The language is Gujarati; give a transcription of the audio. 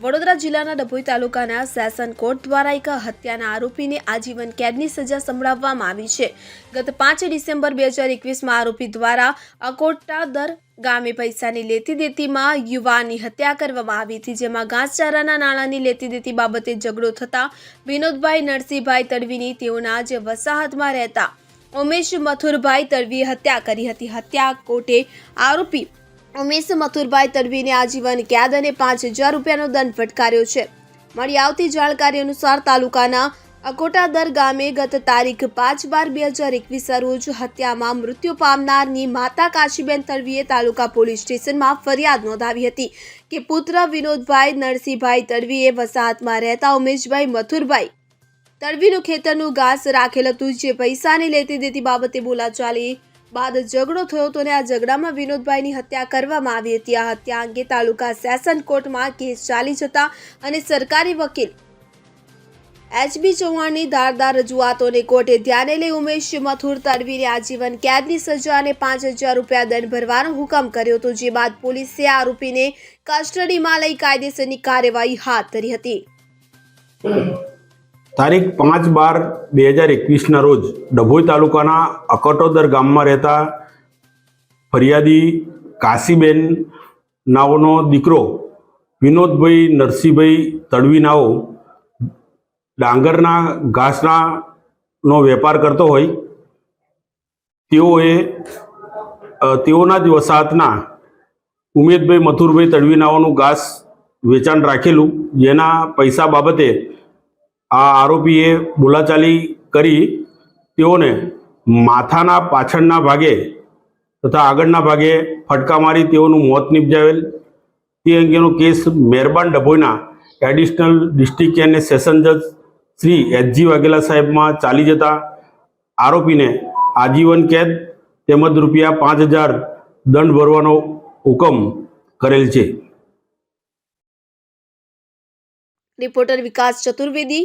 વડોદરા જિલ્લાના ડભોઈ તાલુકાના સેશન કોર્ટ દ્વારા એક હત્યાના આરોપીને આજીવન કેદની સજા સંભળાવવામાં આવી છે. ગત પાંચ ડિસેમ્બર બે હજાર એકવીસમાં આરોપી દ્વારા અકોટાદર ગામે પૈસાની લેતી દેતીમાં યુવાનની હત્યા કરવામાં આવી હતી, જેમાં ઘાસચારાના નાણાંની લેતી દેતી બાબતે ઝઘડો થતા વિનોદભાઈ નરસિંહભાઈ તડવીની તેઓના જ વસાહતમાં રહેતા ઉમેશ મથુરભાઈ તડવીએ હત્યા કરી હતી. હત્યા કોર્ટે આરોપી ઉમેશ મથુરભાઈ તડવીને આજીવન કેદ અને પાંચ હજાર રૂપિયાનો દંડ ફટકાર્યો છે. મળી આવતી જાણકારી અનુસાર તાલુકાના અકોટાદર ગામે ગત તારીખ પાંચ બાર બે હજાર એકવીસના રોજ હત્યામાં મૃત્યુ પામનારની માતા કાશીબેન તડવીએ તાલુકા પોલીસ સ્ટેશનમાં ફરિયાદ નોંધાવી હતી કે પુત્ર વિનોદભાઈ નરસિંહભાઈ તડવીએ વસાહતમાં રહેતા ઉમેશભાઈ મથુરભાઈ તડવીનું ખેતરનું ઘાસ રાખેલ હતું, જે પૈસાની લેતી દેતી બાબતે બોલાચાલી બાદ ઝઘડો થયો હતો અને આ ઝઘડામાં વિનોદભાઈની હત્યા કરવામાં આવી હતી. આ હત્યા અંગે તાલુકા સેશન કોર્ટમાં કેસ ચાલી જતા અને સરકારી વકીલ એચબી ચૌહાણની ધારદાર રજૂઆતોને કોર્ટે ધ્યાને લઈ ઉમેશ મથુર તડવીને આજીવન કેદની સજા અને પાંચ હજાર રૂપિયા દંડ ભરવાનો હુકમ કર્યો હતો, જે બાદ પોલીસે આરોપીને કસ્ટડીમાં લઈ કાયદેસરની કાર્યવાહી હાથ ધરી હતી. તારીખ પાંચ બાર બે હજાર એકવીસના રોજ ડભોઈ તાલુકાના અકટોદર ગામમાં રહેતા ફરિયાદી કાશીબેન નાઓનો દીકરો વિનોદભાઈ નરસિંહભાઈ તડવી નાઓ ડાંગરના ઘાસના નો વેપાર કરતો હોય, તેઓએ તેઓના જ વસાહતના ઉમેદભાઈ મથુરભાઈ તડવી નાઓનું ઘાસ વેચાણ રાખેલું, જેના પૈસા બાબતે આ આરોપીએ બોલાચાલી કરી તેઓને માથાના પાછળના ભાગે તથા આગળના ભાગે ફટકા મારી તેઓનું મોત નિપજાવેલ. તે અંગેનો કેસ મહેરબાન ડભોઈના એડિશનલ ડિસ્ટ્રિક્ટ અને સેશન જજ શ્રી એચજી વાઘેલા સાહેબમાં ચાલી જતા આરોપીને આજીવન કેદ તેમજ રૂપિયા પાંચ હજાર દંડ ભરવાનો હુકમ કરેલ છે. રિપોર્ટર વિકાસ ચતુર્વેદી